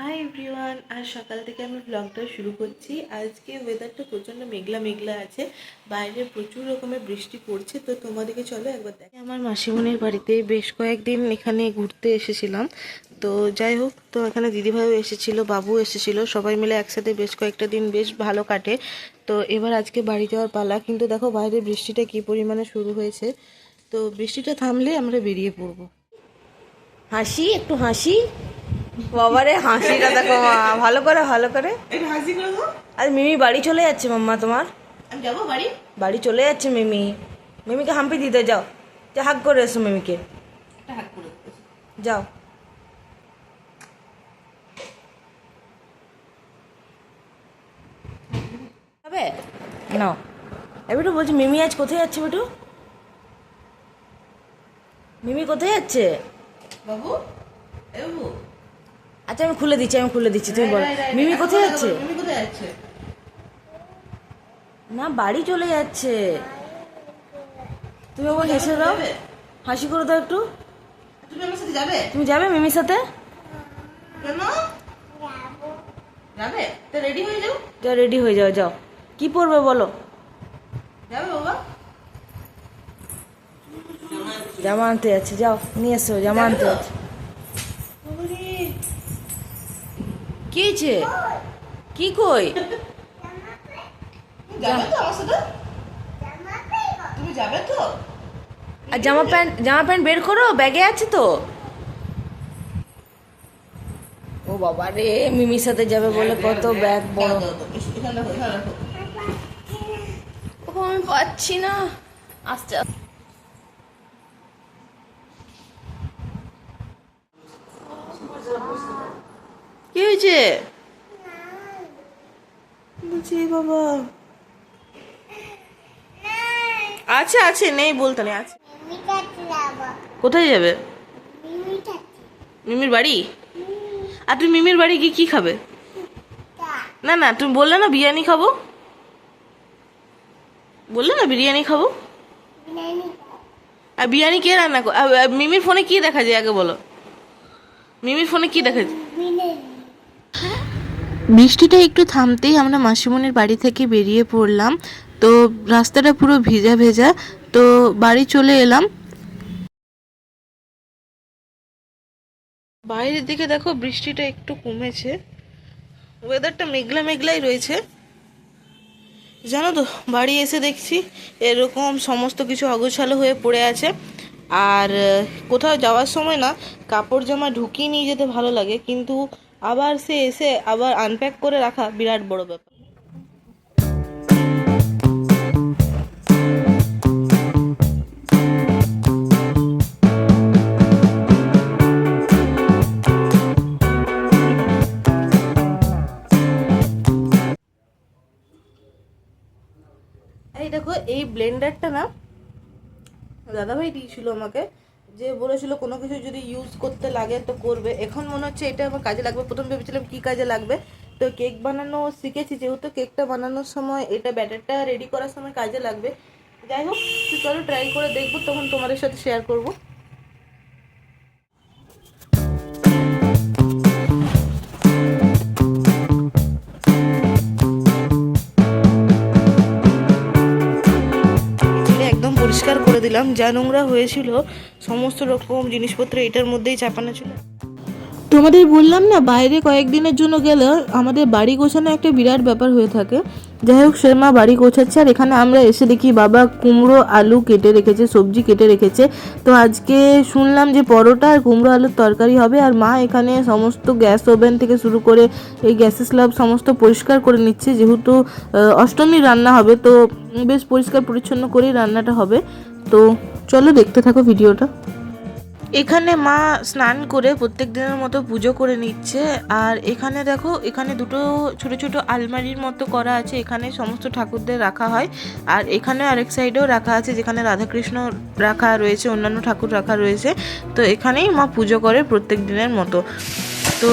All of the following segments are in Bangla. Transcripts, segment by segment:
হাই এভরিওয়ান আজ সকাল থেকে আমি ব্লগটা শুরু করছি। আজকে ওয়েদারটা প্রচণ্ড মেঘলা মেঘলা আছে, বাইরে প্রচুর রকমের বৃষ্টি পড়ছে, তো তোমাদেরকে চলো একবার দেখে আমার মাসিমণির বাড়িতে বেশ কয়েকদিন এখানে ঘুরতে এসেছিলাম। তো যাই হোক, তো এখানে দিদিভাইও এসেছিল বাবু এসেছিল, সবাই মিলে একসাথে বেশ কয়েকটা দিন বেশ ভালো কাটে। তো এবার আজকে বাড়ি যাওয়ার পালা, কিন্তু দেখো বাইরে বৃষ্টিটা কী পরিমাণে শুরু হয়েছে। তো বৃষ্টিটা থামলে আমরা বেরিয়ে পড়ব। হাসি, একটু হাসি। বাবারে হাসিটা দেখো মা। ভালো করে ভালো করে। একটু হাসি করে দাও। মিমি বাড়ি চলে যাচ্ছে মাম্মা তোমার? যাব বাড়ি? বাড়ি চলে যাচ্ছে মিমি। মিমিকে হাম্পি দিতে যাও। যা হাক করে এসো মিমিকে। যাও। যাবে নাও এবারে বলছি মিমি আজ কোথায় যাচ্ছে বেটু? মিমি কোথায় যাচ্ছে? বাবু? আচ্ছা আমি খুলে দিচ্ছি আমি খুলে দিচ্ছি তুমি বলো। মিমি কোথায় যাচ্ছে? মিমি কোথায় যাচ্ছে? না বাড়ি চলে যাচ্ছে। তুমি ওকে হেসে দাও। হাসি করে দাও একটু। তুমি আমার সাথে যাবে? তুমি যাবে মিমির সাথে? কেন? যাবে? তো রেডি হয়ে যাও। রেডি হয়ে যাও যাও। কি পরবে বলো? যাবে বাবা। জামা আনতে যাচ্ছে যাও নিয়ে এসো জামা আনতে যাচ্ছে। কি হয়েছে? কি কই? যাবে তো তুমি যাবে তো? আর জামা প্যান্ট জামা প্যান্ট বের করো ব্যাগে আছে তো। ও বাবা রে মিমির সাথে যাবে বলে কত ব্যাগ বড় দাও। এস- এখানে রাখো এখানে রাখো। ও আমি পাচ্ছি না। আস্তে আস্তে। কি হয়েছে? বলছি বাবা। আছে আছে নেই বলতে নেই আছে। কোথায় যাবে? মিমির বাড়ি? আর তুমি মিমির বাড়ি গিয়ে কি খাবে? না না তুমি বললে না বিরিয়ানি খাব? বললে না বিরিয়ানি খাব? আর বিরিয়ানি কে রান্না মিমির ফোনে কি দেখা যায় আগে বলো। মিমির ফোনে কি দেখা যায়? বৃষ্টিটা একটু থামতেই আমরা মাসিমণির বাড়ি থেকে বেরিয়ে পড়লাম। তো রাস্তাটা পুরো ভেজা ভেজা। তো বাড়ি চলে এলাম। বাইরের দিকে দেখো বৃষ্টিটা একটু কমেছে। ওয়েদারটা মেঘলা মেঘলাই রয়েছে। জানো তো, বাড়ি এসে দেখছি এরকম সমস্ত কিছু অগোছালো হয়ে পড়ে আছে। আর কোথাও যাওয়ার সময় না কাপড় জামা ঢুকিয়ে নিয়ে যেতে ভালো লাগে। কিন্তু আবার সে এসে আবার আনপ্যাক করে রাখা বিরাট বড় ব্যাপার। এই দেখো, এই ব্লেন্ডারটা না, দাদাভাই দিয়েছিল আমাকে। যে বলেছিল কোনো কিছু যদি ইউজ করতে লাগে তো করবে। এখন মনে হচ্ছে এটা আমার কাজে লাগবে। প্রথম ভেবেছিলাম কি কাজে লাগবে। তো কেক বানানো শিখেছি, যেহেতু কেকটা বানানোর সময় এটা ব্যাটারটা রেডি করার সময় কাজে লাগবে। যাই হোক চলো ট্রাই করে দেখব, তখন তোমাদের সাথে শেয়ার করব। দিলাম, যা নোংরা হয়েছিল, সমস্ত রকম জিনিসপত্র এটার মধ্যেই চাপানো ছিল। তোমাদের বললাম না, বাইরে কয়েকদিনের জন্য গেলে আমাদের বাড়ি গোছানো একটা বিরাট ব্যাপার হয়ে থাকে। যাই হোক মা বাড়ি গোছাচ্ছে, আর এখানে আমরা এসে দেখি বাবা কুমড়ো, আলু কেটে রেখেছে, সবজি কেটে রেখেছে। তো আজকে শুনলাম যে পরোটা আর কুমড়ো আলুর তরকারি হবে, আর মা এখানে সমস্ত গ্যাস ওভেন থেকে শুরু করে এই গ্যাসের স্ল্যাব সমস্ত পরিষ্কার করে নিচ্ছে। যেহেতু অষ্টমীর রান্না হবে, তো বেশ পরিষ্কার পরিচ্ছন্ন করেই রান্নাটা হবে। তো চলো দেখতে থাকো ভিডিওটা। এখানে মা স্নান করে প্রত্যেক দিনের মতো পুজো করে নিচ্ছে আর এখানে দেখো এখানে দুটো ছোট ছোট আলমারির মতো করা আছে এখানে সমস্ত ঠাকুরদের রাখা হয় আর এখানে আরেক সাইডেও রাখা আছে যেখানে রাধাকৃষ্ণ রাখা রয়েছে অন্যান্য ঠাকুর রাখা রয়েছে তো এখানেই মা পুজো করে প্রত্যেক দিনের মতো। তো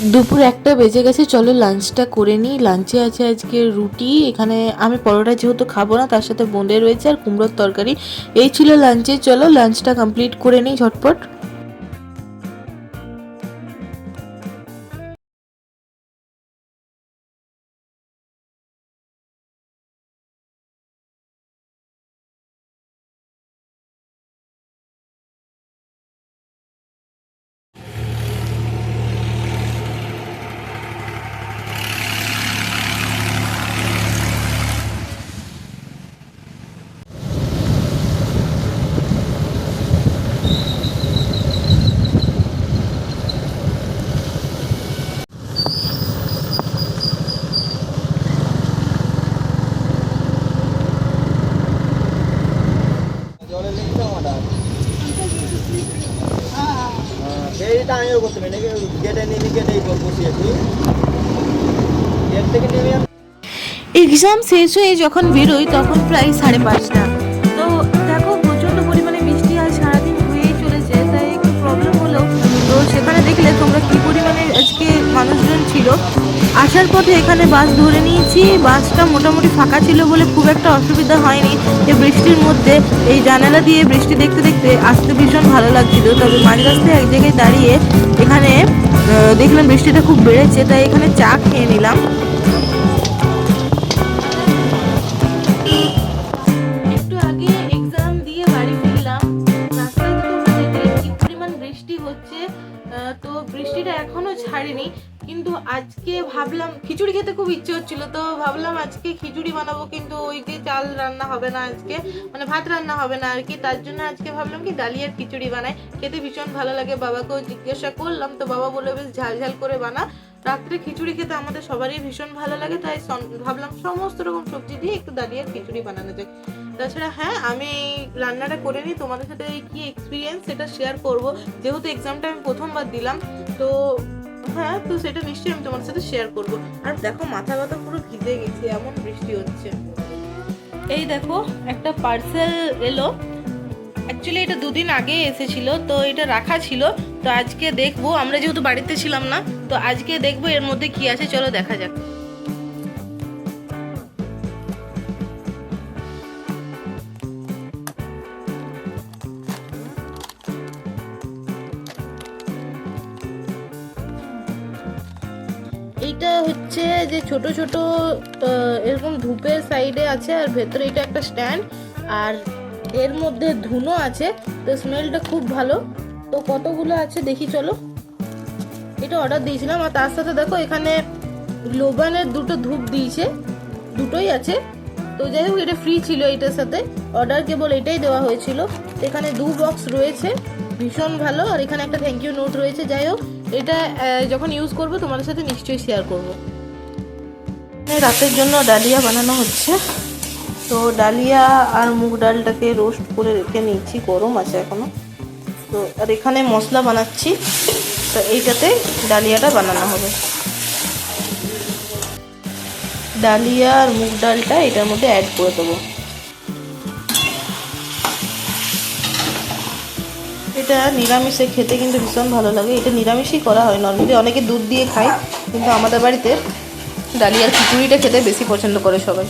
দুপুর একটা বেজে গেছে, চলো লাঞ্চটা করে নিই। লাঞ্চে আছে আজকে রুটি, এখানে আমি পরোটা যেহেতু খাব না, তার সাথে বোঁদে রয়েছে আর কুমড়োর তরকারি। এই ছিল লাঞ্চে চলো লাঞ্চটা কমপ্লিট করে নিই ঝটপট। সেইটা আমিও করতে পারি গেটে নেমে গেটেই বসিয়েছি গেট থেকে নেমে এক্সাম শেষ হয়ে যখন বেরোই তখন প্রায় সাড়ে পাঁচটা। তো দেখো প্রচণ্ড পরিমাণে বৃষ্টি আজ সারাদিন হয়েই চলেছে তাই একটু প্রবলেম হলো। তো সেখানে দেখলে তোমরা কি পরিমাণে আজকে মানুষজন ছিল। আসার পথে এখানে বাস ধরে নিয়েছি বাসটা মোটামুটি ফাঁকা ছিল বলে একটা অসুবিধা হয়নি যে বৃষ্টির মধ্যে এই জানালা দিয়ে বৃষ্টি দেখতে দেখতে আসতে ভীষণ ভালো লাগছিল। তবে মাঝ রাস্তায় এক জায়গায় দাঁড়িয়ে এখানে দেখলাম বৃষ্টিটা খুব বেড়েছে, তাই এখানে চা খেয়ে নিলাম। তো বৃষ্টিটা এখনও ছাড়েনি, কিন্তু আজকে ভাবলাম খিচুড়ি খেতে খুব ইচ্ছে হচ্ছিল, তো ভাবলাম আজকে খিচুড়ি বানাবো, কিন্তু ওই যে চাল রান্না হবে না আজকে মানে ভাত রান্না হবে না আর কি, তার জন্য আজকে ভাবলাম কি ডালিয়ার খিচুড়ি বানাই। খেতে ভীষণ ভালো লাগে, বাবাকেও জিজ্ঞাসা করলাম, তো বাবা বলল, বেশ ঝাল ঝাল করে বানা। রাত্রে খিচুড়ি খেতে আমাদের সবারই ভীষণ ভালো লাগে, তাই ভাবলাম সমস্ত রকম সবজি দিয়ে একটু ডালিয়ার খিচুড়ি বানানো যায় তাছাড়া হ্যাঁ আমি এই রান্নাটা করে নিই। তোমাদের সাথে কি এক্সপিরিয়েন্স সেটা শেয়ার করব। যেহেতু এক্সামটা আমি প্রথমবার দিলাম, তো হ্যাঁ তো সেটা নিশ্চয়ই আমি তোমাদের সাথে শেয়ার করব। আর দেখো, মাথা ব্যথা পুরো ভিজে গেছে, এমন বৃষ্টি হচ্ছে। এই দেখো, একটা পার্সেল এলো। অ্যাকচুয়ালি এটা দুদিন আগে এসেছিল, তো এটা রাখা ছিল। তো আজকে দেখব, আমরা যেহেতু বাড়িতে ছিলাম না, তো আজকে দেখব এর মধ্যে কি আছে, চলো দেখা যাক। এইটা হচ্ছে যে ছোট ছোট এরকম ধূপের সাইডে আছে আর ভেতরে এটা একটা স্ট্যান্ড আর এর মধ্যে ধুনো আছে, তো স্মেলটা খুব ভালো। তো কতগুলো আছে দেখি চলো। এটা অর্ডার দিয়েছিলাম আর তার সাথে দেখো এখানে গ্লোবানের দুটো ধূপ দিয়েছে, দুটোই আছে। তো যাই হোক, এটা ফ্রি ছিল এটার সাথে। অর্ডার কেবল এটাই দেওয়া হয়েছিল। এখানে দু বক্স রয়েছে, ভীষণ ভালো। আর এখানে একটা থ্যাংক ইউ নোট রয়েছে। যাই হোক এটা যখন ইউজ করব, তোমাদের সাথে নিশ্চয়ই শেয়ার করব। রাতের জন্য ডালিয়া বানানো হচ্ছে। তো ডালিয়া আর মুগ ডালটাকে রোস্ট করে রেখে নিচ্ছি গরম আছে এখনও। তো, আর এখানে মশলা বানাচ্ছি। তো এইটাতে ডালিয়াটা বানানো হবে। ডালিয়া আর মুগ ডালটা এটার মধ্যে অ্যাড করে দেবো। এটা নিরামিষে খেতে কিন্তু ভীষণ ভালো লাগে। এটা নিরামিষই করা হয় নর্মালি অনেকে দুধ দিয়ে খায়, কিন্তু আমাদের বাড়িতে ডালিয়ার খিচুড়িটা খেতে বেশি পছন্দ করে সবাই।